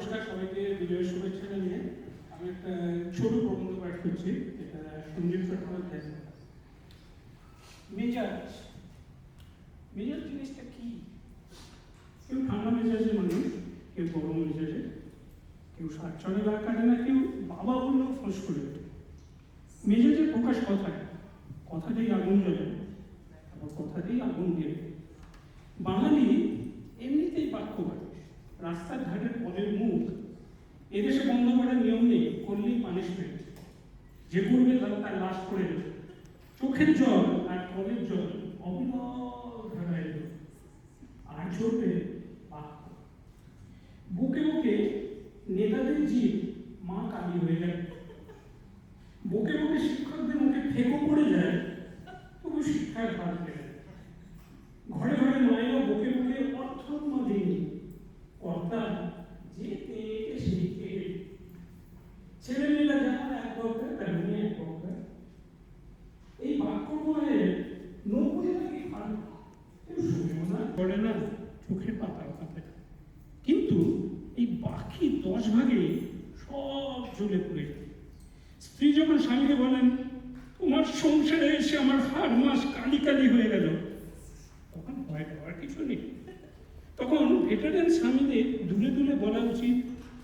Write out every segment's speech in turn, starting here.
নমস্কার সবাইকে বিজয়ের শুভেচ্ছা জানিয়ে আমি একটা ছোট প্রবন্ধ পাঠ করছি এটা সঞ্জীব চট্টোপাধ্যায় মেজাজ। মেজাজ জিনিসটা কি? কেউ ঠান্ডা মেজাজের মানুষ কেউ গরম মেজাজে কেউ ষাট চলে রাগ কাটে না কেউ বাবা বললেও ফোঁস করে ওঠে। মেজাজের প্রকাশ কথায় কথাতেই আগুন জ্বলে আবার কথাতেই আগুন দিয়ে বাঙালি রাস্তার ধারের পদের মুখ এদেশে বন্ধ করার নিয়ম নেই, করলেই পানিশমেন্ট যে করবে তারা লাশ করে চোখের জল আর কলের জল অবিরল এলো। আর চলবে বুকে বুকে নেতাদের জীব মা কালী হয়ে গেল বুকে বুকে শিক্ষকদের মুখে ফেকো পড়ে যায়, তবু শিক্ষার পেলে ঘরে ঘরে মায়েরা বুকে বুকে অর্থমা দেয়নি কর্তা যে পেয়েছে সেই পেয়ে ছেলেমেয়েরা যেমন এক বক্তা তেমনি এক বক্তা এই বাক্যময়ে নব্বই নাকি ভালো কেউ শুনেও না করে না, চোখের পাতাও কাঁপে কিন্তু এই বাকি দশ ভাগে সব জ্বলে পড়ে যায়। স্ত্রী যখন স্বামীকে বলেন, তোমার সংসারে এসে আমার হাড় মাস কালি কালি হয়ে গেল। তখন ভয় পাওয়ার কিছু নেই। তখন ভেটারেন স্বামীদের দূরে দূরে বলা উচিত,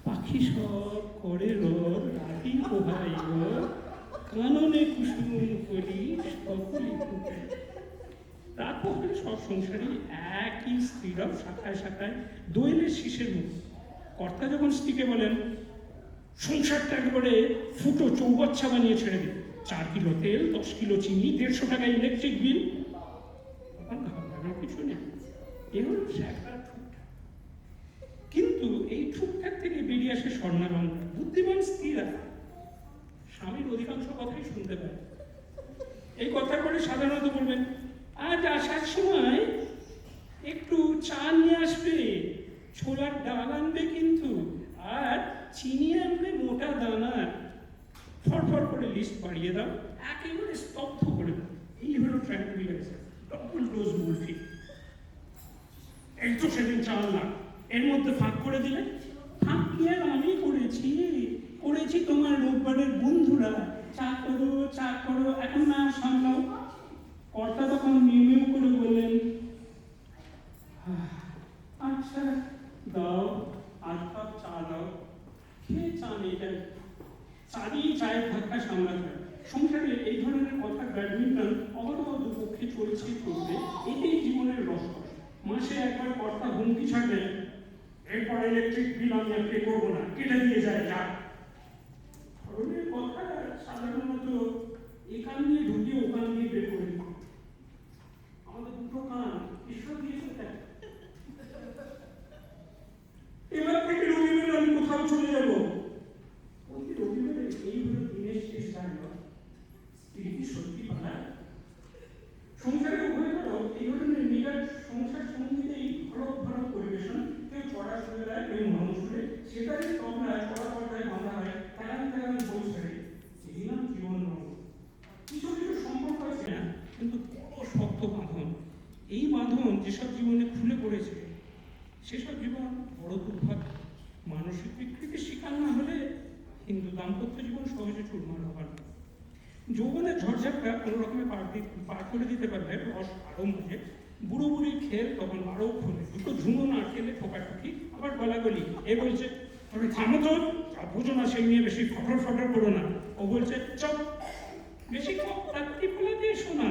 পাখি সব করে রব রাখি কোহাই কাননে কুসুম করি সকলি তারপরে সব সংসারী একই স্ত্রীরাও শাখায় শাখায় দোয়েলের শীষের মুখ। কর্তা যখন স্ত্রীকে বলেন, সংসারটা একেবারে ফুটো চৌবাচ্চা বানিয়ে ছেড়ে দিন চার কিলো তেল, দশ কিলো চিনি, দেড়শো টাকা ইলেকট্রিক বিল তখন কিছু নেই। এ স্বর্ণালঙ্কার বুদ্ধিমান স্ত্রীরা স্বামীর অধিকাংশ কথাই শুনতে পায়। এই কথা করে সাধারণত বলবেন, আজ আসার সময় একটু চা নিয়ে আসবে, ছোলার ডাল আনবে কিন্তু, আর চিনি আনবে মোটা দানার ফরফর করে লিস্ট বাড়িয়ে দাও, একেবারে স্তব্ধ করে দাও। এই হলো ট্র্যাঙ্কুইলাইজার ডবল ডোজ মুলফি এই তো সেদিন চাল না। এর মধ্যে ফাঁক করে দিলে ফাঁক আমি করেছি করেছি তোমার রোববারের বন্ধুরা। চা করো চা করো, এখন না সামলাও কর্তা তখন মিউ করে বললেন আচ্ছা দাও আর কাপ চা দাও, খেয়ে চা মেয়েটা চা দিয়ে চায়ের ধাক্কা সামলাতে সংসারে এই ধরনের কথা ব্যাডমিন্টন অবরোধ দুপক্ষে চলছে, চলবে, এটাই জীবনের রসকস মাসে একবার কর্তা হুমকি ছাড়বে এরপর ইলেকট্রিক বিল আমি আর পে করব না, কেটে দিয়ে যায় যা। ধরনের কথা সাধারণত এখান দিয়ে ঢুকিয়ে ওখান দিয়ে বের করে আমাদের দুটো কান, ঈশ্বর দিয়েছে এবার থেকে রবিবার আমি কোথাও চলে যাব। ওই রবিবারে এই হলো দিনের শেষ কি সত্যি পালায় সংসারে উভয় এই ধরনের নিরাট সংসার সঙ্গীতেই ভরক ভরক পরিবেশন কেউ চড়া শুনে দেয় কেউ মন শুনে সেটাই তবলায় চড়া পর্দায় বাঁধা হয় তেরান বই ছেড়ে এই নাম জীবন কিছু কিছু সম্পর্ক আছে না, কিন্তু বড় শক্ত বাঁধন। এই বাঁধন যেসব জীবনে খুলে পড়েছে, সেসব জীবন বড় দুর্ভাগ্য। মানসিক বিকৃতির শিকার না হলে হিন্দু দাম্পত্য জীবন সহজে চুরমার হবার যৌবনের ঝড়ঝাপটা কোনো রকমে পার পার করে দিতে পারলে রস আরও মুখে বুড়ো বুড়ির খেল তখন আরও খোলে দুটো ঝুনো না খেলে ঠোকাঠুকি, আবার গলাগলি। এ বলছে তবে থামো তো বুঝো না সেই নিয়ে বেশি ফটর ফটর করো না। ও বলছে, চপ, বেশি রাত্রি ফলে দিয়ে শোনা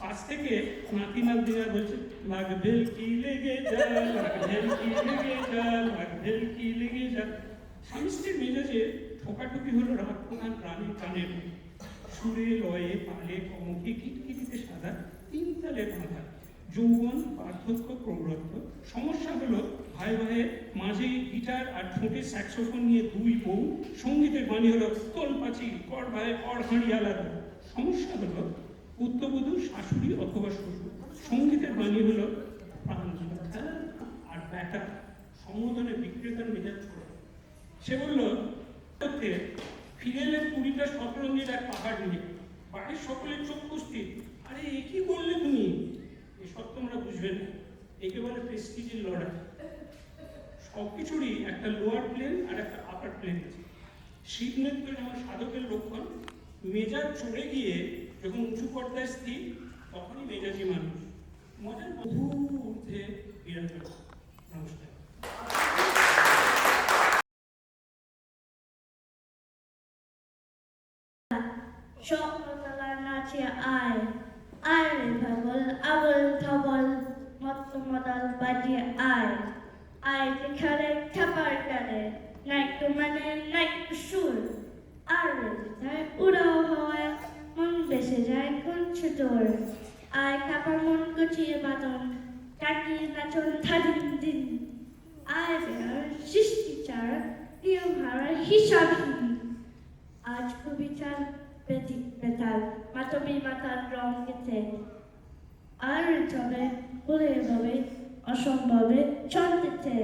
পাশ থেকে নাতি বলছে লাগবে কি লেগে যা লাগবে কি লেগে যা লাগবে কি লেগে যা। স্বামী স্ত্রীর মেজাজে হলো রাগ প্রধান প্রাণের সুরে লয়ে পালে কমকে কিটকিটিতে সাদা তিন তালে বাঁধা যৌবন বার্ধক্য প্রৌঢ়ত্ব সমস্যা হলো ভাই ভাইয়ের মাঝে গিটার আর ঠোঁটে স্যাক্সোফোন নিয়ে দুই বউ সঙ্গীতের বাণী হলো তোল পাচি কর ভাই কর হাঁড়ি আলাদা। সমস্যা হলো পুত্রবধূ শাশুড়ি অথবা শ্বশুর। সঙ্গীতের বাণী হলো আর ব্যাটা সম্বোধনে বিক্রেতার মেজাজ ছোট। সে বলল "সত্যি, ফিরে এলেন কুড়িটা শতরঞ্জির এক পাহাড় নিয়ে। বাড়ির সকলের চোখ কুস্তি আরে এ কি করলে তুমি? এসব তোমরা বুঝবে না। একে বলে প্রেস্টিজের লড়াই। সব কিছুরই একটা লোয়ার প্লেন আর একটা আপার প্লেন আছে। শিব নৃত্য যেমন সাধকের লক্ষণ, মেজাজ চড়ে গিয়ে যখন উঁচু পর্দায় স্থির, তখনই মেজাজি মানুষ। মজার বহু ঊর্ধ্বে বিরাজ করে। নমস্কার। স্বপ্নতলা নাচে আয় আয় রে ভাবল আবল ধবল মত্ত মদল বাজিয়ে আয়। আয় যেখানে খাবার গানে নাইট্য মানে নাইট্য সুর। আর যায় উড়াও হওয়ায় মন বেসে যায় কোন ছোটর। আয় খাবার মন গুছিয়ে বাদন কাটিয়ে নাচন থাদিন দিন। আয় বেয়ার সৃষ্টিচার নিয়ম হারা হিসাবহীন। আজ কবিতার বেদিক বেতাল মাতমি মাতার রং গেছে আর তবে বলে ভাবে অসম্ভবে চলতেছে